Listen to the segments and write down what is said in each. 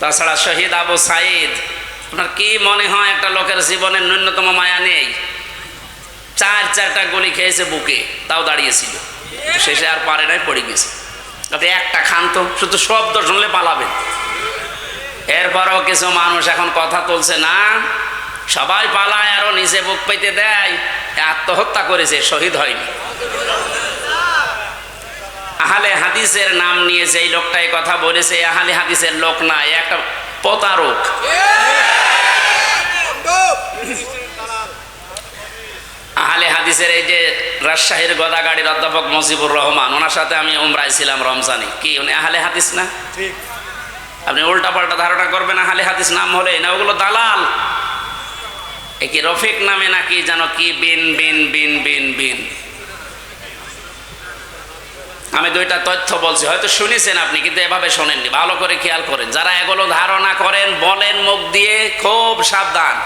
তাছাড়া শহীদ আবু সাইদ, আপনার কি মনে হয় একটা লোকের জীবনের ন্যূনতম মায়া নেই? চার চারটা গুলি খেয়েছে বুকে, তাও দাঁড়িয়েছিল। শেষে আর পারে নাই, পড়ে গেছে। আপনি একটা খান্ত শুধু শব্দ শুনলে পালাবেন। এরপরও কিছু মানুষ এখন কথা তুলছে, না, সবাই পালায়, আরও নিজে বুক পেতে দেয়। আত্মহত্যা করেছে, শহীদ হয়নি। আহলে হাদিসের নাম নিয়ে যেই লোকটাই কথা বলেছে আহলে হাদিসের লোক না একটা প্রতারক। আহলে হাদিসের এই যে রাজশাহীর গদাগাড়ির অধ্যাপক মজিবুর রহমান ওনার সাথে আমি উমরায় ছিলাম রমজানে। কি উনি আহলে হাদিস না? আপনি উল্টা পাল্টা ধারণা করবেন আহলে হাদিস নাম হলে না ওগুলো দালাল। এ কি রফিক নামে নাকি যেন কি বিন বিন বিন বিন বিন। আমি দুইটা তথ্য বলছি, হয়তো শুনেছেন আপনি, কিন্তু এভাবে শোনেননি। ভালো করে খেয়াল করেন। যারা এগুলো ধারণা করেন, বলেন মুখ দিয়ে, খুব সাবধান।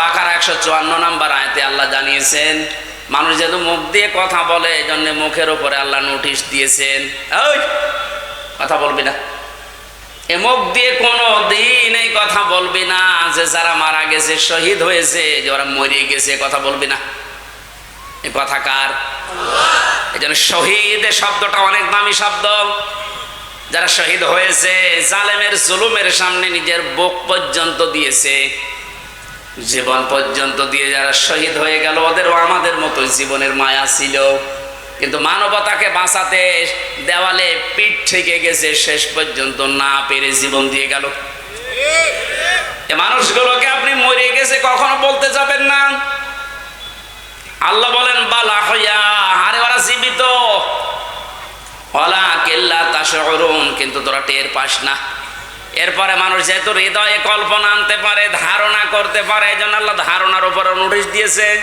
বাকারা 154 নম্বর আয়াতে আল্লাহ জানিয়েছেন, মানুষ যেহেতু মুখ দিয়ে কথা বলে এই জন্য মুখের উপরে আল্লাহ নোটিশ দিয়েছেন। কথা বলবি না। এ মুখ দিয়ে কোনো দিন এই কথা বলবি না যে যারা মারা গেছে, শহীদ হয়েছে, যে ওরা মরে গেছে কথা বলবি না। এ কথা কার? এই জন্য শহীদ শব্দটা অনেক দামি শব্দ। যারা শহীদ হয়েছে, জালেমের জুলুমের সামনে নিজের বুক পর্যন্ত দিয়েছে, জীবন পর্যন্ত দিয়ে যারা শহীদ হয়ে গেল, ওদেরও আমাদের মতো জীবনের মায়া ছিল। কিন্তু মানবতাকে বাঁচাতে দেওয়ালে পিঠ থেকে গেছে, শেষ পর্যন্ত না পেরে জীবন দিয়ে গেল। মানুষগুলোকে আপনি মরে গেছে, কখনো বলতে যাবেন না। আল্লাহ বলেন, বালা হইয়া, আরে ওরা জীবিত। ওলা কেল্লা তাশরুন কিন্তু তোরা টের পাস না। এরপরে মানুষ যেহেতু হৃদয়ে কল্পনা আনতে পারে, ধারণা করতে পারে এই জন্য আল্লাহ ধারণার উপরে নোটিশ দিয়েছে।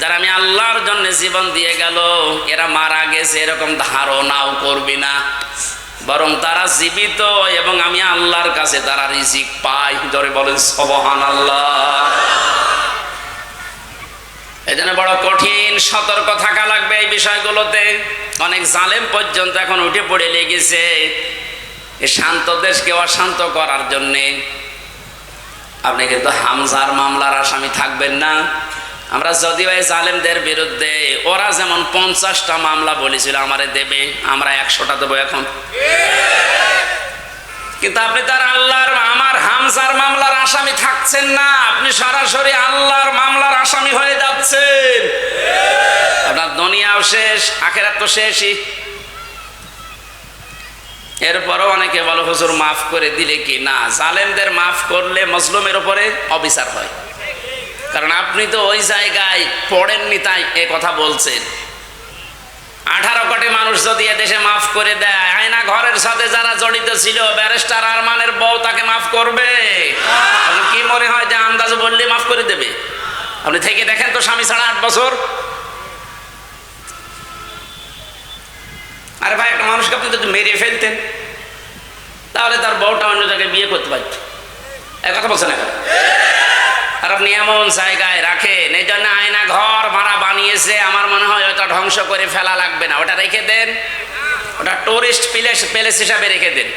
যারা আমি আল্লাহর জন্য জীবন দিয়ে গেল, এরা মারা গেছে, এরকম ধারণাও করবি না। বরং তারা জীবিত এবং আমি আল্লাহর কাছে তারা রিজিক পাই। ধরে বলেন সবহান আল্লাহ এই জন্য বড় কঠিন, সতর্ক থাকা লাগবে এই বিষয়গুলোতে। অনেক জালেম পর্যন্ত এখন উঠে পড়ে লেগেছে শান্ত দেশকে অশান্ত করার জন্যে। আপনি কিন্তু হামজার মামলার আসামি থাকবেন না। আমরা যদিও এই জালেমদের বিরুদ্ধে, ওরা যেমন পঞ্চাশটা মামলা বলেছিল, আমারে দেবে, আমরা একশোটা দেবো এখন। কিন্তু আপনি তার আল্লাহর, আমার হামজার মামলার আসামি থাকছেন না, আপনি সরাসরি আল্লাহর মামলার আসামি হয়ে যাচ্ছেন। আপনার দুনিয়াও শেষ, আখেরাত তো শেষই। এরপরও অনেকে বলো, হুজুর, মাফ করে দিলে কি? না, জালেমদের মাফ করলে মজলুমের উপরে অবিচার হয়। কারণ আপনি তো ওই জায়গায় পড়েননি, তাই এ কথা বলছেন। আঠারো কোটি মানুষ যদি এদেশে মাফ করে দেয়, আয়না ঘরের সাথে যারা জড়িত ছিল, ব্যারিস্টার আরমানের বউ তাকে মাফ করবে। আপনার কি মনে হয় যে আন্দাজ বললে মাফ করে দেবে? আপনি থেকে দেখেন তো স্বামী ছাড়া আট বছর। আরে ভাই, একটা মানুষকে আপনি যদি মেরে ফেলতেন, তাহলে তার বউটা অন্য জায়গায় বিয়ে করতে পারত। কথা বলছেন এখন? আপনি এমন জায়গায় রাখেন, এই জন্য আয়না ঘর ভাড়া বানিয়েছে, আমার মনে হয় ওটা ধ্বংস করে ফেলা লাগবে না। ওটা রেখে দেন। ওটা টুরিস্ট প্লেস প্লেস হিসাবে রেখে দেন।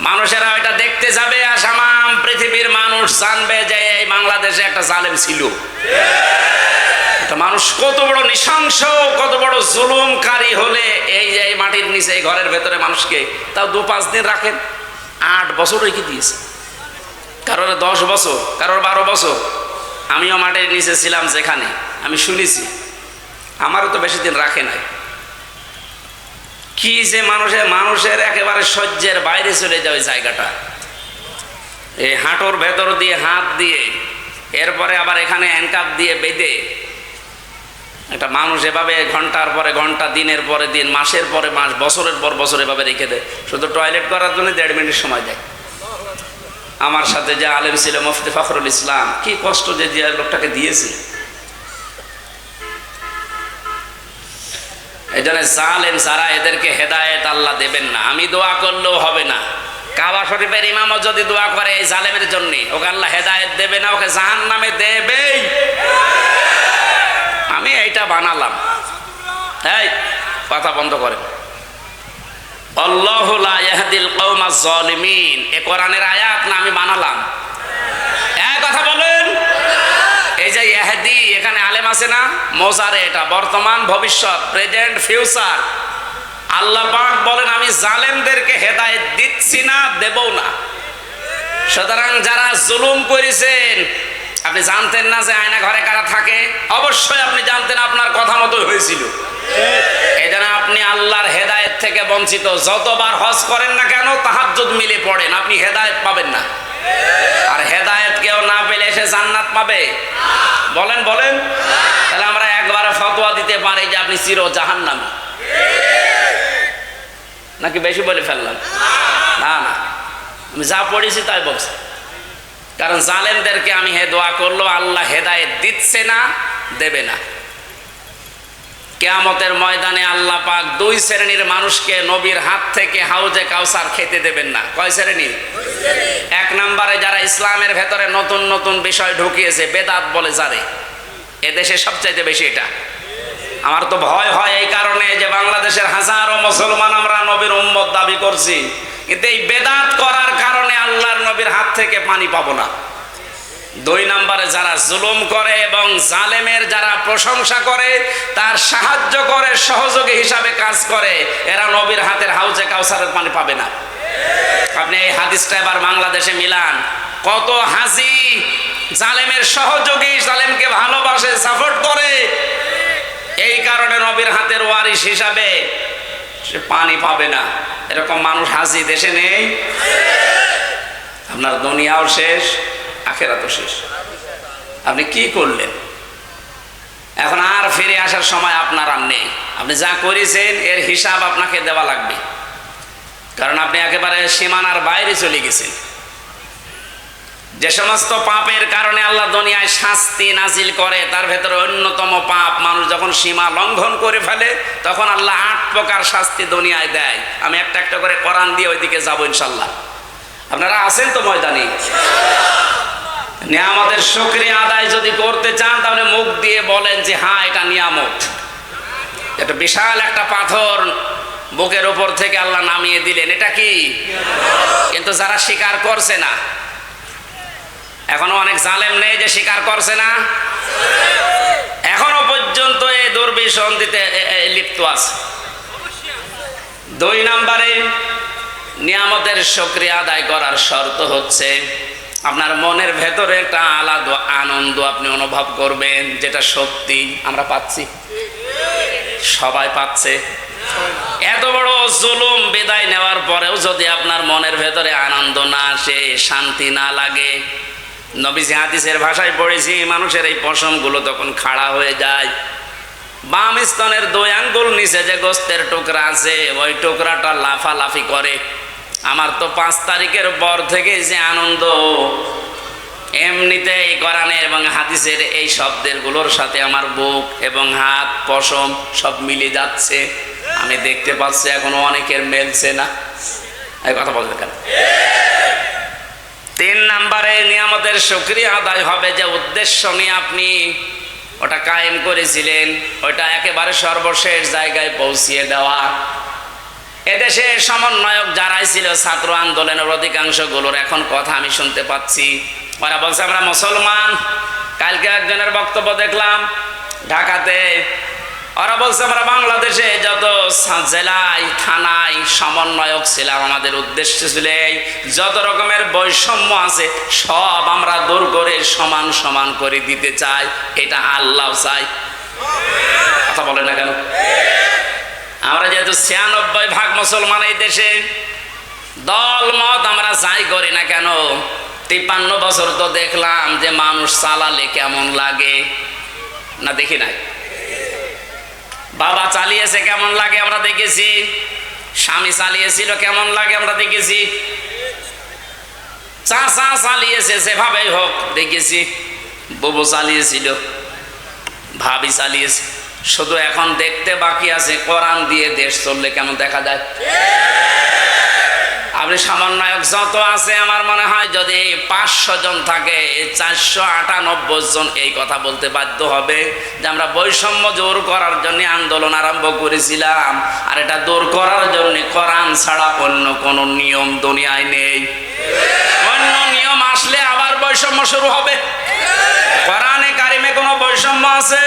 মানুষেরা ওইটা দেখতে যাবে আর সামাম পৃথিবীর মানুষ জানবে যে এই বাংলাদেশে একটা জালেম ছিল। মানুষ কত বড় নৃশংস, কত বড় জুলুমকারী হলে এই যে মাটির নিচে, এই ঘরের ভেতরে মানুষকে তাও দু পাঁচ দিন রাখেন। আট বছর রেখে দিয়েছে। কারোর দশ বছর, কারোর বারো বছর। আমিও মাটির নিচে ছিলাম যেখানে, আমি শুনেছি। আমারও তো বেশি দিন রাখে নাই। কি যে মানুষের মানুষের একেবারে সহ্যের বাইরে চলে যায় ওই জায়গাটা। এই হাঁটোর ভেতর দিয়ে, হাত দিয়ে, এরপরে আবার এখানে হ্যান্ডকাপ দিয়ে বেঁধে, একটা মানুষ এভাবে ঘণ্টার পরে ঘণ্টা, দিনের পরে দিন, মাসের পরে মাস, বছরের পর বছর এভাবে রেখে দেয়। শুধু টয়লেট করার জন্য দেড় মিনিট সময় দেয়। আমার সাথে যে আলেম ছিল মুফতি ফখরুল ইসলাম, কি কষ্ট যে যে লোকটাকে দিয়েছে। এই জন্য জালেম যারা এদেরকে হেদায়েত আল্লাহ দেবেন না, আমি দোয়া করলেও হবে না। কাবা শরীফের ইমামও যদি দোয়া করে এই জালেমের জন্য, ওকে আল্লাহ হেদায়েত দেবে না, ওকে জাহান নামে দেবেই। আমি এইটা বানালাম। এই, কথা বন্ধ করেন। আল্লাহু লা ইয়াহদিল কওমাজ জালিমিন এ আমি এক কথা বলেন। এই যে এখানে আলেম আছে না? এটা। বর্তমান, ভবিষ্যৎ, প্রেজেন্ট, ফিউচার। আল্লাহ বলেন, আমি জালেমদেরকে হেদায়েত দিচ্ছি না, দেবও না। সুতরাং যারা জুলুম করেছেন, আপনি জানতেন না যে আয়না ঘরে কারা থাকে? অবশ্যই আপনি জানতেন, আপনার কথা মতো হয়েছিল। এই জন্য আপনি আল্লাহর হেদায়েত থেকে বঞ্চিত। যতবার হজ করেন না কেন মিলে পড়েন, আপনি হেদায়েত পাবেন না। আর হেদায়েত কেউ না পেলে জান্নাত পাবে? বলেন বলেন। তাহলে আমরা দিতে পারি যে আপনি চির নাকি বেশি বলে ফেললাম? না না। আমি যা পড়েছি তাই বলছি। কারণ জালেমদেরকে আমি হে দোয়া করল, আল্লাহ হেদায়েত দিচ্ছে না, দেবে না। কেয়ামতের ময়দানে আল্লাহ পাক দুই শ্রেণির মানুষকে নবীর হাত থেকে হাউজে কাউসার খেতে দেবেন না। কয় শ্রেণি? এক নম্বরে যারা ইসলামের ভেতরে নতুন নতুন বিষয় ঢুকিয়েছে, বেদাত বলে যারে এদেশে সবচাইতে বেশি এটা। আমার তো ভয় হয় এই কারণে যে বাংলাদেশের হাজারো মুসলমান আমরা নবীর উম্মত দাবি করছি। কিন্তু এই বেদাত করার কারণে আল্লাহর নবীর হাত থেকে পানি পাবো না। দুই নম্বরে যারা জুলুম করে এবং জালেমের যারা প্রশংসা করে, তার সাহায্য করে, সহযোগী হিসাবে কাজ করে, এরা নবীর হাতের হাউজে কাউসারের পানি পাবে না। আপনি এই হাদিসটা এবার বাংলাদেশে মিলান। কত হাজি জালেমের সহযোগী জালেমকে ভালোবাসে, সাপোর্ট করে। এই কারণে নবীর হাতের ওয়ারিশ হিসাবে সে পানি পাবে না। এরকম মানুষ হাজি দেশে নেই? আপনার দুনিয়াও শেষ। আখেরা তো শেষ। আপনি কি করলেন? এখন আর ফিরে আসার সময় আপনার আর নেই। আপনি যা করেছেন, এর হিসাব আপনাকে দেওয়া লাগবে। কারণ আপনি একেবারে সীমানার বাইরে চলে গেছেন। যে সমস্ত পাপের কারণে আল্লাহ দুনিয়ায় শাস্তি নাজিল করে, তার ভেতরে অন্যতম পাপ, মানুষ যখন সীমা লঙ্ঘন করে ফেলে, তখন আল্লাহ আট প্রকার শাস্তি দুনিয়ায় দেয়। আমি একটা একটা করে কোরআন দিয়ে ওইদিকে যাব ইনশাল্লাহ। আপনারা আছেন তো ময়দানে? নিয়ামতের সক্রিয় আদায় যদি করতে চান, তাহলে মুখ দিয়ে বলেন যে হ্যাঁ এটা নিয়ামত। এটা বিশাল একটা পাথর বুকের ওপর থেকে আল্লাহ নামিয়ে দিলেন। এটা কি? কিন্তু যারা স্বীকার করছে না, এখনও অনেক জালেম নেই যে স্বীকার করছে না? এখনও পর্যন্ত এই এ- লিপ্ত আছে। দুই নম্বরে নিয়ামতের সক্রিয় আদায় করার শর্ত হচ্ছে আপনার মনের ভেতরে একটা আলাদা আনন্দ আপনি অনুভব করবেন, যেটা সত্যি আমরা পাচ্ছি। সবাই পাচ্ছে। এত বড় জুলুম বিদায় নেওয়ার পরেও যদি আপনার মনের ভেতরে আনন্দ না আসে, শান্তি না লাগে, নবীজি হাদিসের ভাষায় পড়েছি, মানুষের এই পশমগুলো তখন খাড়া হয়ে যায়। বাম স্তনের দুই আঙ্গুল নিচে যে গোস্তের টুকরা আছে, ওই টুকরাটা লাফালাফি করে। আমার তো পাঁচ তারিখের পর থেকে যে আনন্দ। এমনিতে এই কোরআনের এবং হাদিসের এই শব্দেরগুলোর সাথে আমার বুক এবং হাত, পশম সব মিলে যাচ্ছে। আমি দেখতে পাচ্ছি এখনও অনেকের মেলছে না। এই কথা বলতে কেন? তিন নাম্বারে নিয়ামতের সক্রিয় আদায় হবে যে উদ্দেশ্য নিয়ে আপনি ওটা কায়েম করেছিলেন, ওটা একেবারে সর্বশেষ জায়গায় পৌঁছিয়ে দেওয়া। এদেশে সমন্বয়ক যারাই ছিল ছাত্র আন্দোলনের অধিকাংশগুলোর এখন কথা আমি শুনতে পাচ্ছি। ওরা বলছে, আমরা মুসলমান। কালকে একজনের বক্তব্য দেখলাম ঢাকাতে। ওরা বলছে, আমরা বাংলাদেশে যত জেলায়, থানায় সমন্বয়ক ছিলাম, আমাদের উদ্দেশ্য ছিল যত রকমের বৈষম্য আছে, সব আমরা দূর করে সমান সমান করে দিতে চাই। এটা আল্লাহ চাই কথা বলে না কেন? যেহেতু ছিয়ানব্বই ভাগ মুসলমান এই দেশে। দল, মত আমরা যাই করি না কেন? তিপ্পান্ন বছর তো দেখলাম যে মানুষ চালালে কেমন লাগে। না, দেখি নাই। বাবা চালিয়েছে কেমন লাগে আমরা দেখেছি। স্বামী চালিয়েছিল কেমন লাগে আমরা দেখেছি। চাচা চালিয়েছে সেভাবেই হোক দেখেছি। ববু চালিয়েছিল, ভাবি চালিয়েছে। শুধু এখন দেখতে বাকি আছে, কোরআন দিয়ে দেশ চললে কেমন দেখা যায়? আপনি সমন্বয়ক যত আছে, আমার মনে হয় যদি পাঁচশো জন থাকে চারশো আটানব্বই জন এই কথা বলতে বাধ্য হবে যে আমরা বৈষম্য দূর করার জন্য আন্দোলন আরম্ভ করেছিলাম। আর এটা দূর করার জন্য কোরআন ছাড়া অন্য কোনো নিয়ম দুনিয়ায় নেই। অন্য নিয়ম আসলে আবার বৈষম্য শুরু হবে। কোরআনে কারিমে কোনো বৈষম্য আছে?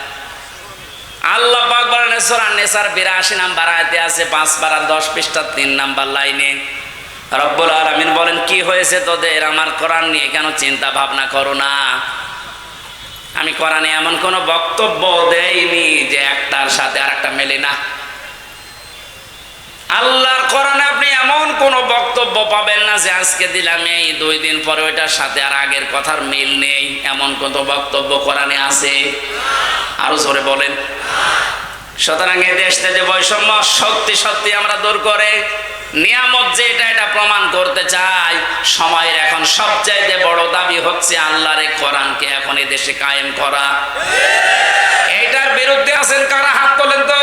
আল্লাহ পাক বলেন সূরা নিসার 82 নাম্বার আয়াতে আছে 5 বার আর 10 পৃষ্ঠা 3 নাম্বার লাইনে। রব্বুল আলমিন বলেন, কি হয়েছে তোদের? আমার কোরআন নিয়ে কেন চিন্তা ভাবনা করো না? আমি কোরআনে এমন কোনো বক্তব্য দেইনি যে একটার সাথে আর একটা মেলে না। আল্লাহর কোরআনে আপনি এমন কোন বক্তব্য পাবেন না যে আজকে দিলাম, এই দুই দিন পরে ওইটার সাথে আর আগের কথার মিল নেই। এমন কোন বক্তব্য কোরআনে আছে? আরও জোরে বলেন। সুতরাং এ দেশতে যে বৈষম্য সত্যি সত্যি আমরা দূর করে, নিয়ামত যে এটা এটা প্রমাণ করতে চাই, সময়ের এখন সবচাইতে বড় দাবি হচ্ছে আল্লাহরে কোরআনকে এখন এ দেশে কায়েম করা। এইটার বিরুদ্ধে আছেন কারা? হাত তোলেন তো।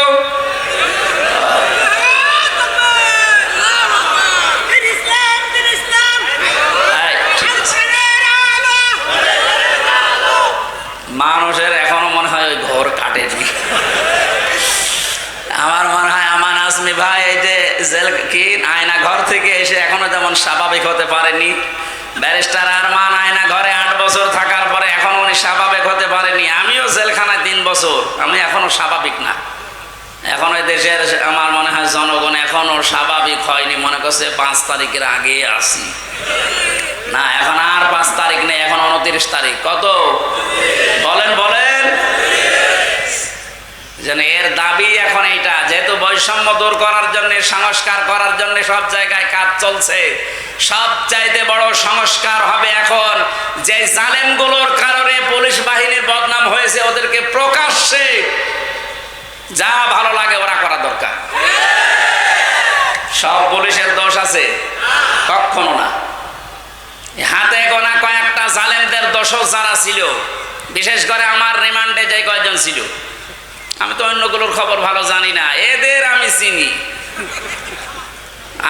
মানুষের এখনও মনে হয় ওই ঘর কাটেনি। আমার মনে হয় আমার আসমি ভাই, এই যে জেল কি আয়না ঘর থেকে এসে এখনও যেমন স্বাভাবিক হতে পারেনি, ব্যারিস্টার আরমান আয়না ঘরে আট বছর থাকার পরে এখন উনি স্বাভাবিক হতে পারেনি। আমিও জেলখানায় তিন বছর, আমি এখনও স্বাভাবিক না। এখন ওই দেশের আমার মনে হয় জনগণ এখনও স্বাভাবিক হয়নি, মনে করছে পাঁচ তারিখের আগে আসি না, এখন আর পাঁচ তারিখ নেই, এখন উনত্রিশ তারিখ। কত? বলেন বলেন। যেন এর দাবি এখন এইটা, যেহেতু বৈষম্য দূর করার জন্য, সংস্কার করার জন্য সব জায়গায় কাজ চলছে, সব চাইতে বড় সংস্কার হবে এখন যে জালেমগুলোর কারণে পুলিশ বাহিনীর বদনাম হয়েছে, ওদেরকে প্রকাশ্যে যা ভালো লাগে ওরা করা দরকার। সব পুলিশের দোষ আছে, কখনো না। দোষও যারা ছিল, বিশেষ করে আমার রিমান্ডে যে কয়েকজন ছিল, আমি তো অন্যগুলোর খবর ভালো জানি না, এদের আমি চিনি।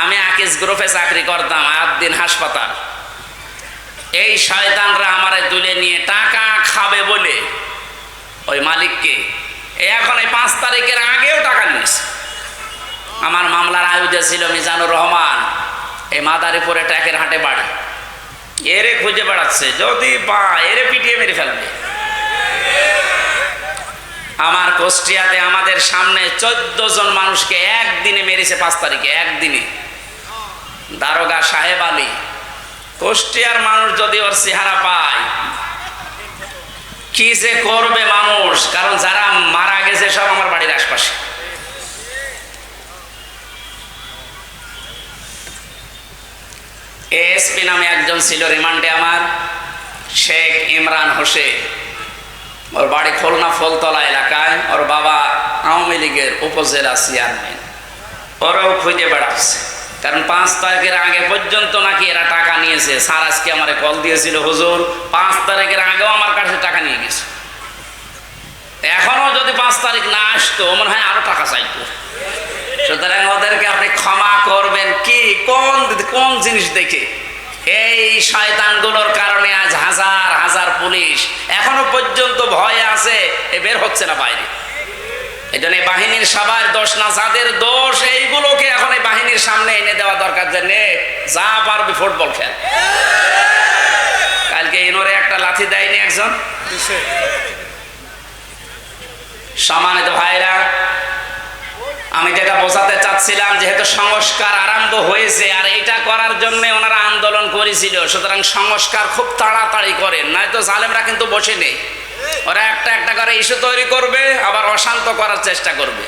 আমি আকিস গ্রুপে চাকরি করতাম দিন হাসপাতাল। এই শয়তানরা আমারে তুলে নিয়ে টাকা খাবে বলে ওই মালিককে এখন এই পাঁচ তারিখের আগেও টাকা নিয়েছে। আমার মামলার আয়োজে ছিল মিজানুর রহমান, এই মাদারীপুরে ট্যাকের হাটে বাড়ি। এরে খুঁজে বেড়াচ্ছে। যদি পা, এরে পিটিয়ে মেরে ফেলবে। আমার কোষ্টিয়াতে আমাদের সামনে চোদ্দ জন মানুষকে একদিনে মেরেছে পাঁচ তারিখে, একদিনে। দারোগা সাহেব আলী, কোষ্টিয়ার মানুষ যদি ওর চেহারা পায়, কি যে করবে মানুষ কারণ যারা মারা গেছে সব আমার বাড়ির আশপাশে এএসপি নামে একজন ছিল রিমান্ডে আমার শেখ ইমরান হোসেন ওর বাড়ি খুলনা ফলতলা এলাকায়। ওর বাবা আওয়ামী লীগের উপজেলা চেয়ারম্যান। ওরাও খুঁজে বেড়াচ্ছে। কারণ পাঁচ তারিখের আগে পর্যন্ত নাকি এরা টাকা নিয়েছে। স্যার আজকে আমার কল দিয়েছিল, হুজুর, পাঁচ তারিখের আগেও আমার কাছে টাকা নিয়ে গেছে। এখনও যদি পাঁচ তারিখ না আসতো মনে হয় আরও টাকা চাইতো। সুতরাং ওদেরকে আপনি ক্ষমা করবেন কি? কোন কোন জিনিস দেখে? এই শয়তানগুলোর কারণে আজ হাজার হাজার পুলিশ এখনও পর্যন্ত ভয়ে আছে এ বের হচ্ছে না বাইরে। এই জন্য বাহিনীর সবার দোষ না যাদের দোষ এইগুলোকে এখন এই বাহিনীর সামনে এনে দেওয়া দরকার যে নে যা পারবি ফুটবল খেল। কালকে ইনোরে একটা লাথি দেয়নি একজন? সম্মানিত ভাইরা আমি যেটা বোঝাতে চাচ্ছিলাম, যেহেতু সংস্কার আরম্ভ হয়েছে আর এটা করার জন্য ওনারা আন্দোলন করেছিল, সুতরাং সংস্কার খুব তাড়াতাড়ি করেন। নয়তো জালেমরা কিন্তু বসে নেই। ওরা একটা একটা করে ইস্যু তৈরি করবে, আবার অশান্ত করার চেষ্টা করবে।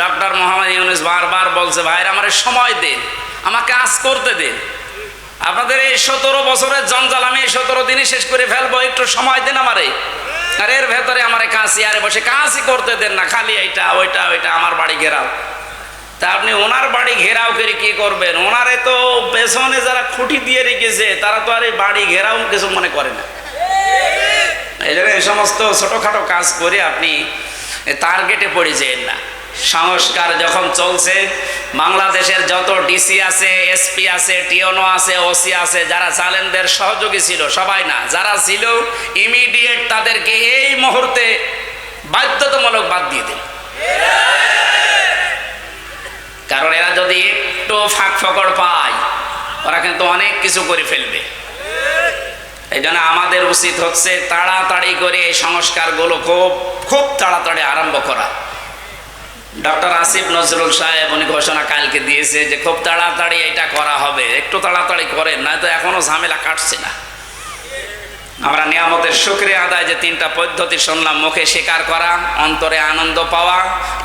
ডক্টর মোহাম্মদ ইউনুস বারবার বলছে ভাইরা আমার সময় দিন আমাকে আজ করতে দিন। আপনাদের এই সতেরো বছরের জঞ্জাল, আমি এই সতেরো দিনে শেষ করে ফেলব, একটু সময় দিন আমারে। আর এর ভেতরে আমার কাশি আরে বসে কাজই করতে দেন না, খালি এইটা, ওইটা ওইটা, আমার বাড়ি ঘেরাও। তা আপনি ওনার বাড়ি ঘেরাও করে কি করবেন? ওনারে তো পেছনে যারা খুঁটি দিয়ে রেখেছে, তারা তো আর এই বাড়ি ঘেরাও কিছু মনে করে না। এই জন্য এই সমস্ত ছোটোখাটো কাজ করে আপনি টার্গেটে পড়ে যেন না। সংস্কার যখন চলছে, বাংলাদেশের যত ডিসি আছে, এসপি আছে টিওনো আছে, ওসি আছে, যারা জালেনদের সহযোগী ছিল, সবাই না, যারা ছিল ইমিডিয়েট তাদেরকে এই মুহূর্তে বাধ্যতামূলক বাদ দিয়ে দিন কারণ এরা যদি একটু ফাঁক ফকড় পায়, ওরা কিন্তু অনেক কিছু করে ফেলবে। এই জন্য আমাদের উচিত হচ্ছে তাড়াতাড়ি করে এই সংস্কারগুলো খুব খুব তাড়াতাড়ি আরম্ভ করা। ডক্টর আসিফ নজরুল সাহেব, উনি ঘোষণা কালকে দিয়েছে যে খুব তাড়াতাড়ি এটা করা হবে। একটু তাড়াতাড়ি করেন, নয়তো এখনও ঝামেলা কাটছে না। আমরা নিয়ামতের শুক্রে আদায় যে তিনটা পদ্ধতি শুনলাম, মুখে স্বীকার করা, অন্তরে আনন্দ পাওয়া,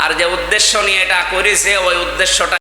আর যে উদ্দেশ্য নিয়ে এটা করেছে, ওই উদ্দেশ্যটা